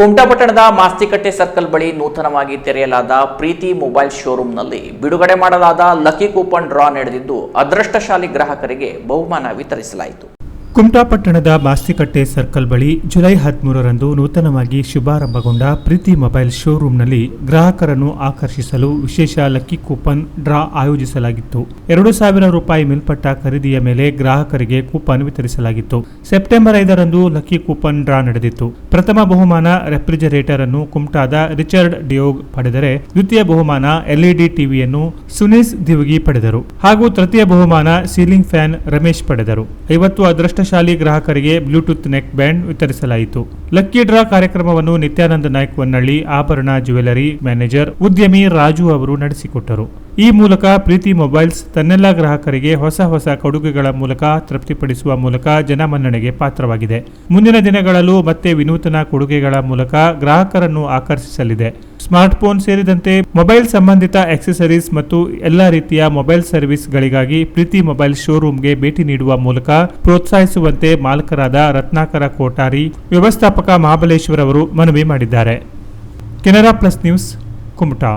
ಕುಮಟಾಪಟ್ಟಣದ Mastikatte circle ಬಳಿ ನೂತನವಾಗಿ ತೆರೆಯಲಾದ ಪ್ರೀತಿ mobile ಶೋರೂಮ್ನಲ್ಲಿ ಬಿಡುಗಡೆ ಮಾಡಲಾದ ಲಕ್ಕಿ ಕೂಪನ್ ಡ್ರಾ ನಡೆದಿದ್ದು, ಅದೃಷ್ಟಶಾಲಿ ಗ್ರಾಹಕರಿಗೆ ಬಹುಮಾನ ವಿತರಿಸಲಾಯಿತು. ಕುಮಟಾ ಪಟ್ಟಣದ ಮಾಸ್ತಿಕಟ್ಟೆ ಸರ್ಕಲ್ ಬಳಿ ಜುಲೈ ಹದಿಮೂರರಂದು ನೂತನವಾಗಿ ಶುಭಾರಂಭಗೊಂಡ ಪ್ರೀತಿ ಮೊಬೈಲ್ ಶೋರೂಂನಲ್ಲಿ ಗ್ರಾಹಕರನ್ನು ಆಕರ್ಷಿಸಲು ವಿಶೇಷ ಲಕ್ಕಿ ಕೂಪನ್ ಡ್ರಾ ಆಯೋಜಿಸಲಾಗಿತ್ತು. ಎರಡು ಸಾವಿರ ರೂಪಾಯಿ ಮೇಲ್ಪಟ್ಟ ಖರೀದಿಯ ಮೇಲೆ ಗ್ರಾಹಕರಿಗೆ ಕೂಪನ್ ವಿತರಿಸಲಾಗಿತ್ತು. ಸೆಪ್ಟೆಂಬರ್ ಐದರಂದು ಲಕ್ಕಿ ಕೂಪನ್ ಡ್ರಾ ನಡೆದಿತ್ತು. ಪ್ರಥಮ ಬಹುಮಾನ ರೆಫ್ರಿಜರೇಟರ್ ಅನ್ನು ಕುಮಟಾದ ರಿಚರ್ಡ್ ಡಿಯೋಗ್ ಪಡೆದರೆ ದ್ವಿತೀಯ ಬಹುಮಾನ ಎಲ್ಇಡಿ ಟಿವಿಯನ್ನು ಸುನೀಸ್ ದಿವಗಿ ಪಡೆದರು. ಹಾಗೂ ತೃತೀಯ ಬಹುಮಾನ ಸೀಲಿಂಗ್ ಫ್ಯಾನ್ ರಮೇಶ್ ಪಡೆದರು. ಐವತ್ತು ಅದೃಷ್ಟಶಾಲಿ ಗ್ರಾಹಕರಿಗೆ ಬ್ಲೂಟೂತ್ ನೆಕ್ ಬ್ಯಾಂಡ್ ವಿತರಿಸಲಾಯಿತು. ಲಕ್ಕಿ ಡ್ರಾ ಕಾರ್ಯಕ್ರಮವನ್ನು ನಿತ್ಯಾನಂದ ನಾಯ್ಕ್ ಹೊನ್ನಳ್ಳಿ ಆಭರಣ ಜ್ಯುವೆಲರಿ ಮ್ಯಾನೇಜರ್ ಉದ್ಯಮಿ ರಾಜು ಅವರು ನಡೆಸಿಕೊಟ್ಟರು. ಈ ಮೂಲಕ ಪ್ರೀತಿ ಮೊಬೈಲ್ಸ್ ತನ್ನೆಲ್ಲ ಗ್ರಾಹಕರಿಗೆ ಹೊಸ ಹೊಸ ಕೊಡುಗೆಗಳ ಮೂಲಕ ತೃಪ್ತಿಪಡಿಸುವ ಮೂಲಕ ಜನಮನ್ನಣೆಗೆ ಪಾತ್ರವಾಗಿದೆ. ಮುಂದಿನ ದಿನಗಳಲ್ಲೂ ಮತ್ತೆ ವಿನೂತನ ಕೊಡುಗೆಗಳ ಮೂಲಕ ಗ್ರಾಹಕರನ್ನು ಆಕರ್ಷಿಸಲಿದೆ. ಸ್ಮಾರ್ಟ್ಫೋನ್ ಸೇರಿದಂತೆ ಮೊಬೈಲ್ ಸಂಬಂಧಿತ ಆಕ್ಸೆಸರೀಸ್ ಮತ್ತು ಎಲ್ಲ ರೀತಿಯ ಮೊಬೈಲ್ ಸರ್ವಿಸ್ಗಳಿಗಾಗಿ ಪ್ರೀತಿ ಮೊಬೈಲ್ ಶೋರೂಮ್ಗೆ ಭೇಟಿ ನೀಡುವ ಮೂಲಕ ಪ್ರೋತ್ಸಾಹಿಸುವಂತೆ ಮಾಲಕರಾದ ರತ್ನಾಕರ ಕೋಟಾರಿ ವ್ಯವಸ್ಥಾಪಕ ಮಹಾಬಲೇಶ್ವರ್ ಅವರು ಮನವಿ ಮಾಡಿದ್ದಾರೆ. Canara plus news Kumta.